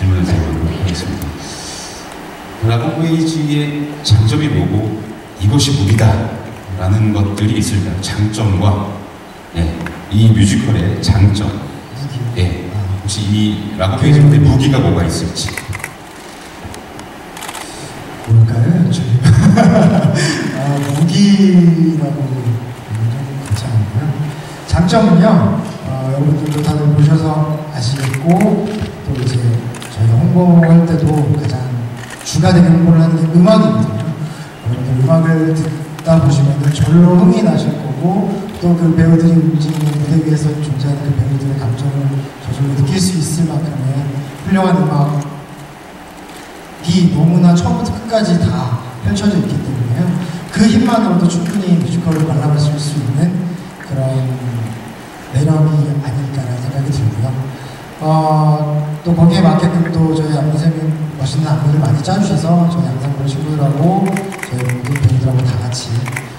질문을 드려보도록 하겠습니다. 라고 페이지의 장점이 뭐고 이것이 무기다 라는 것들이 있을까요? 장점과 예, 이 뮤지컬의 장점. 예, 아, 혹시 이 페이지 에 무기가 뭐가 있을지 뭘까요? 아, 무기라고 하면 괜찮은데요. 장점은요, 어, 여러분들도 다들 보셔서 아시겠고, 홍보할 때도 가장 주가 되게 홍보를 하는 게 음악이거든요. 여러분들 음악을 듣다 보시면 절로 흥이 나실 거고, 또 그 배우들이 움직이는 무대 위에서 존재하는 그 배우들의 감정을 저절로 느낄 수 있을 만큼의 훌륭한 음악 이 너무나 처음부터 끝까지 다 펼쳐져 있기 때문에요. 그 힘만으로도 충분히 뮤지컬을 관람하실 수 있는 어, 또 거기에 맞게끔 또 저희 안무쌤이 멋있는 안무를 많이 짜주셔서 저희 양상벌 친구들하고 저희 모든 배우들하고 다 같이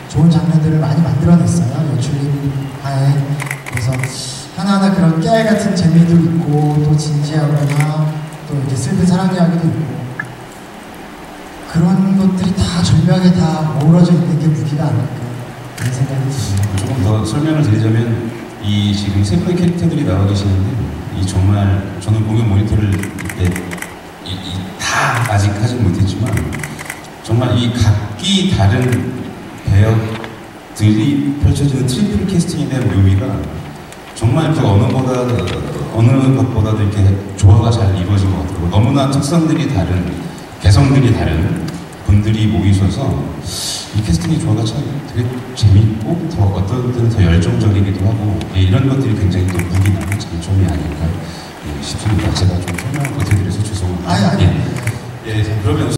좋은 장면들을 많이 만들어냈어요. 연출님 하에. 그래서 하나하나 그런 깨알 같은 재미도 있고 또 진지하거나 또 이렇게 슬픈 사랑 이야기도 있고 그런 것들이 다 절묘하게 다 어우러져 있는 게 무기가 아닐까 그런 생각이 듭니다. 조금 더 설명을 드리자면 이 지금 세 분의 캐릭터들이 나와 계시는데 이 정말 저는 공연 모니터를 이때 이, 이, 다 아직 하진 못했지만 정말 이 각기 다른 배역들이 펼쳐지는 트리플 캐스팅에 대한 묘미가 정말 그 어느 보다 어느 것보다도 이렇게 조화가 잘 이루어진 것 같고 너무나 특성들이 다른 개성들이 다른 분들이 모이셔서 이 캐스팅의 조화가 참 되게 재밌고 더 어떤 때는 더 열정적이기도 하고 예, 이런 것들이 굉장히 또 싶습니다. 제가 좀 설명을 못해드려서 죄송합니다. 아니, 예, 예 그러면